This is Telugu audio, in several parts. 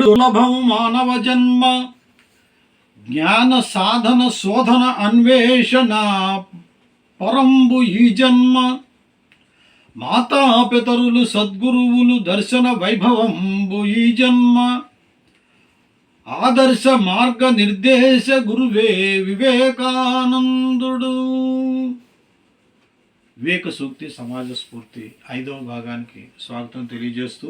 దుర్లభం మానవ జన్మ జ్ఞాన సాధన శోధన అన్వేషణ పరంబు ఈ జన్మ మాతాపితరులు సద్గురువులు దర్శన వైభవంబు ఈ జన్మ ఆదర్శ మార్గ నిర్దేశ గురువే వివేకానందుడు వివేక సూక్తి సమాజ స్ఫూర్తి ఐదవ భాగానికి స్వాగతం తెలియజేస్తూ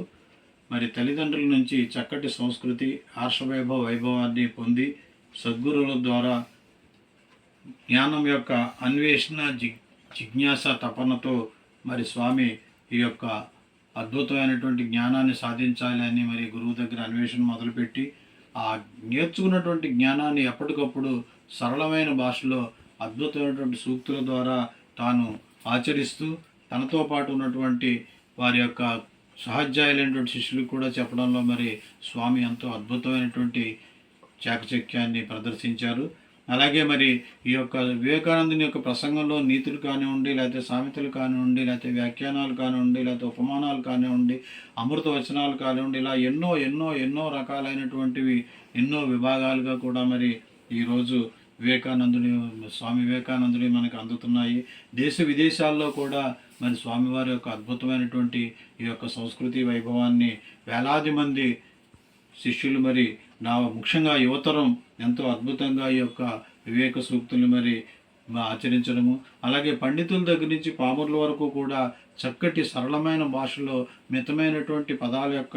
మరి తల్లిదండ్రుల నుంచి చక్కటి సంస్కృతి ఆర్షవైభవ వైభవాన్ని పొంది సద్గురువుల ద్వారా జ్ఞానం యొక్క అన్వేషణ జి జిజ్ఞాస తపనతో మరి స్వామి ఈ యొక్క అద్భుతమైనటువంటి జ్ఞానాన్ని సాధించాలి అని మరి గురువు దగ్గర అన్వేషణ మొదలుపెట్టి ఆ నేర్చుకున్నటువంటి జ్ఞానాన్ని ఎప్పటికప్పుడు సరళమైన భాషలో అద్భుతమైనటువంటి సూక్తుల ద్వారా తాను ఆచరిస్తూ తనతో పాటు ఉన్నటువంటి వారి యొక్క సహజాయులైనటువంటి శిష్యులకు కూడా చెప్పడంలో మరి స్వామి ఎంతో అద్భుతమైనటువంటి చాకచక్యాన్ని ప్రదర్శించారు. అలాగే మరి ఈ యొక్క వివేకానందుని యొక్క ప్రసంగంలో నీతులు కానివ్వండి లేకపోతే సామెతలు కానివ్వండి లేకపోతే వ్యాఖ్యానాలు కానివ్వండి లేకపోతే ఉపమానాలు కానివ్వండి అమృత వచనాలు కానివ్వండి ఇలా ఎన్నో ఎన్నో ఎన్నో రకాలైనటువంటివి ఎన్నో విభాగాలుగా కూడా మరి ఈరోజు వివేకానందుని స్వామి వివేకానందుని మనకు అందుతున్నాయి. దేశ విదేశాల్లో కూడా మరి స్వామివారి యొక్క అద్భుతమైనటువంటి ఈ యొక్క సంస్కృతి వైభవాన్ని వేలాది మంది శిష్యులు మరి నా ముఖ్యంగా యువతరం ఎంతో అద్భుతంగా ఈ యొక్క వివేక సూక్తులు మరి ఆచరించడము అలాగే పండితుల దగ్గర నుంచి పాముర్ల వరకు కూడా చక్కటి సరళమైన భాషలో మితమైనటువంటి పదాల యొక్క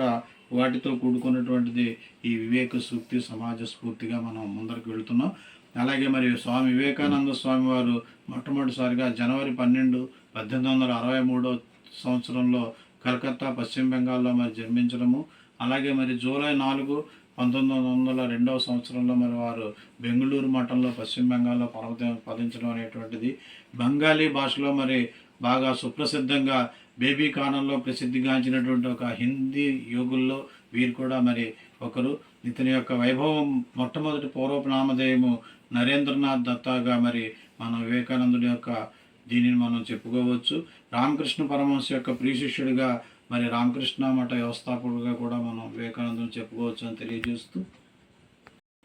వాటితో కూడుకున్నటువంటిది ఈ వివేక సూక్తి సమాజ స్ఫూర్తిగా మనం ముందరికి వెళుతున్నాం. అలాగే మరి స్వామి వివేకానంద స్వామి వారు మొట్టమొదటిసారిగా జనవరి పన్నెండు పద్దెనిమిది వందల అరవై మూడో సంవత్సరంలో కలకత్తా పశ్చిమ బెంగాల్లో మరి జన్మించడము. అలాగే మరి జూలై నాలుగు పంతొమ్మిది వందల రెండవ సంవత్సరంలో మరి వారు బెంగళూరు మఠంలో పశ్చిమ బెంగాల్లో పర్వత పదించడం అనేటువంటిది. బెంగాలీ భాషలో మరి బాగా సుప్రసిద్ధంగా బేబీ కానంలో ప్రసిద్ధిగాంచినటువంటి ఒక హిందీ యోగుల్లో వీరు కూడా మరి ఒకరు. ఇతని యొక్క వైభవం మొట్టమొదటి పూర్వపు నామధేయము నరేంద్రనాథ్ దత్తాగా మరి మన వివేకానందుడి యొక్క దీనిని మనం చెప్పుకోవచ్చు. రామకృష్ణ పరమహంస యొక్క ప్రియశిష్యుడిగా మరి రామకృష్ణ మఠ వ్యవస్థాపకుడిగా కూడా మనం వివేకానందం చెప్పుకోవచ్చు అని తెలియజేస్తూ